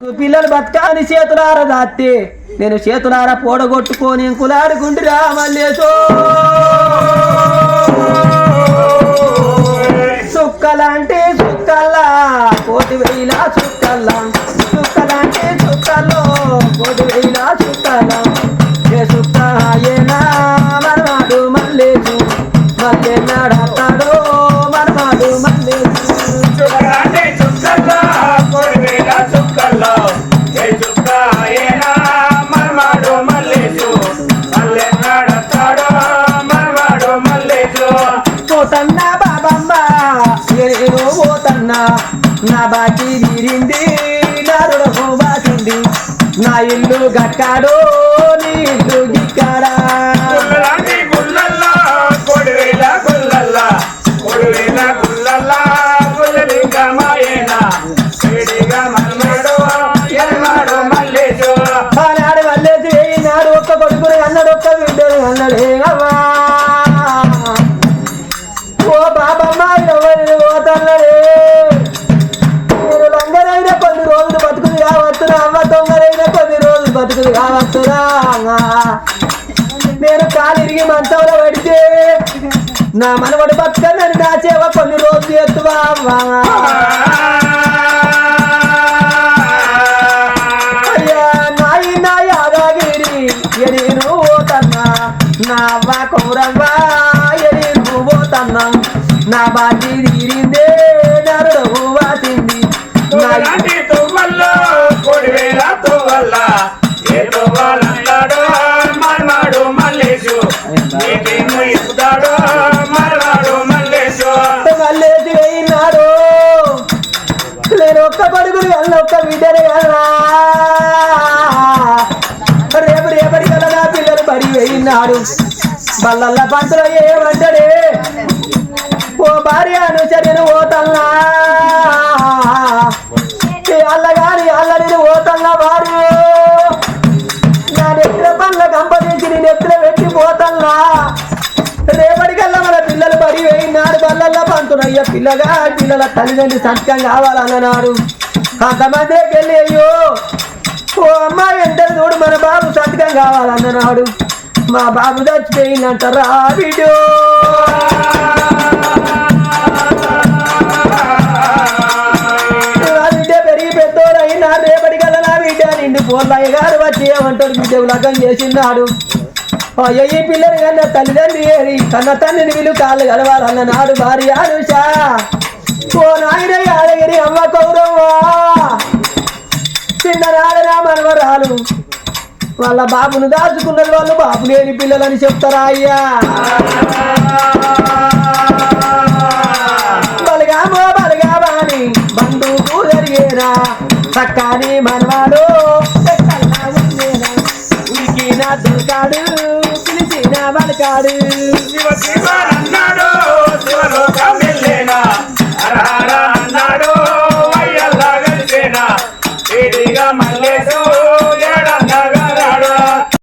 పిల్లలు బతకాని చేతులార దాత్తే. నేను చేతులార పోడగొట్టుకొని కులాడుకుంటురా మల్లేసో పోతన్న నా బాకీ తీరింది నా రుణము బాకింది నా ఇల్లు గట్టాడు నీ ఇల్లు బతుకులు కావచ్చురా నేను కాలిరిగి మంచంలో పడితే నా మనవడు బతుకన్నని నా చేవ కొన్ని రోజులు ఎత్తువా? అమ్మా అయ్యా నాయి నా యాదగిరి పోతన్నా? నా అవ్వ కౌరవ్వ పోతన్నా? నా బాజీ తీరిందే నరుడు వాసింది నా ఏ తువ్వాలన్నాడో మర్మాడు నీకేమో ఇస్తాడో మర్మాడు మల్లేసు మల్లేసి వేయినాడు నేను ఒక్క పడుగులు వెళ్ళ ఒక్క బిడ్డనే వెళ్ళా రేపు రేపటి కల నా పిల్లలు పడి వేయినాడు బల్లల్ల పంతులు ఏమంటాడే ఓ భార్య అనుచరిని ఓ తల్లా. పండ్ల పనుల కంపదీసి నీ నెత్తిన పెట్టి పోతల్లా. రేపటికల్లా మన పిల్లలు బడి వేయినాడు. బల్లల్లా పంతునయ్య పిల్లగా పిల్లల తల్లిదండ్రి సత్యం కావాలన్నాడు అంతమందికి వెళ్ళి అయ్యో ఓ అమ్మాయి ఎంత చూడు మన బాబు సత్యం కావాలన్నాడు మా బాబు చచ్చిపోయిందంటారా వీడియో. బిడ్డ పోర్లయ్య గారు వచ్చి ఏమంటారు? బిడ్డ లగ్గం చేసినాడు. అయ్యో ఈ పిల్లలు కన్నా తల్లిదండ్రి ఏరి కన్న తండ్రిని వీళ్ళు కాళ్ళు కలవాలన్న నాడు భార్య అనుషా. ఓ నాయన యాదగిరి అమ్మ కౌరవ్వా. చిన్ననాడు నా మనవరాలు. వాళ్ళ బాబును దాచుకున్నది వాళ్ళు బాబు లేని పిల్లలని చెప్తారా అయ్యా? బలగామో బలగామని బంధువు జరిగేరా. పక్కనే మనవాడు. ఉరికిన దొరకాడు పిలిచిన శివ అన్నాడు